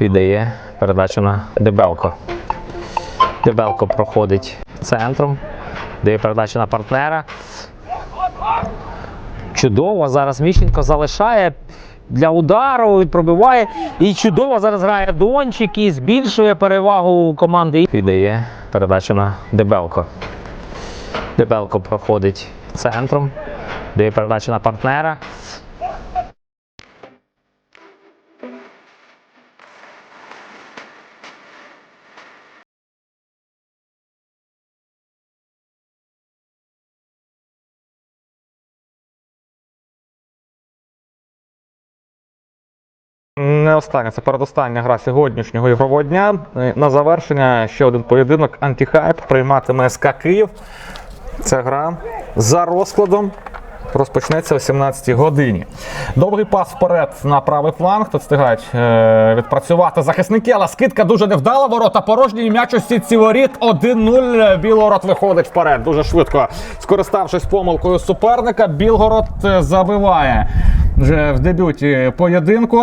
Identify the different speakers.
Speaker 1: Віддає передачу на Дебелко. Дебелко проходить центром. Дає передачу на партнера. Чудово. Зараз Міщенко залишає для удару, і пробиває. І чудово зараз грає Дончик і збільшує перевагу команди. Віддає передачу на Дебелко. Дебелко проходить центром. Дає передачу на партнера.
Speaker 2: Не остання, це передостання гра сьогоднішнього ігрового дня. Е, На завершення ще один поєдинок. Антихайп прийматиме СК Київ. Ця гра за розкладом розпочнеться о 17-й годині. Довгий пас вперед на правий фланг. Тут встигають е, відпрацювати захисники, але скидка дуже невдала. Ворота порожні. і М'яч у сітці воріт. 1-0. Білгород виходить вперед. Дуже швидко. Скориставшись помилкою суперника, Білгород е, забиває вже в дебюті поєдинку.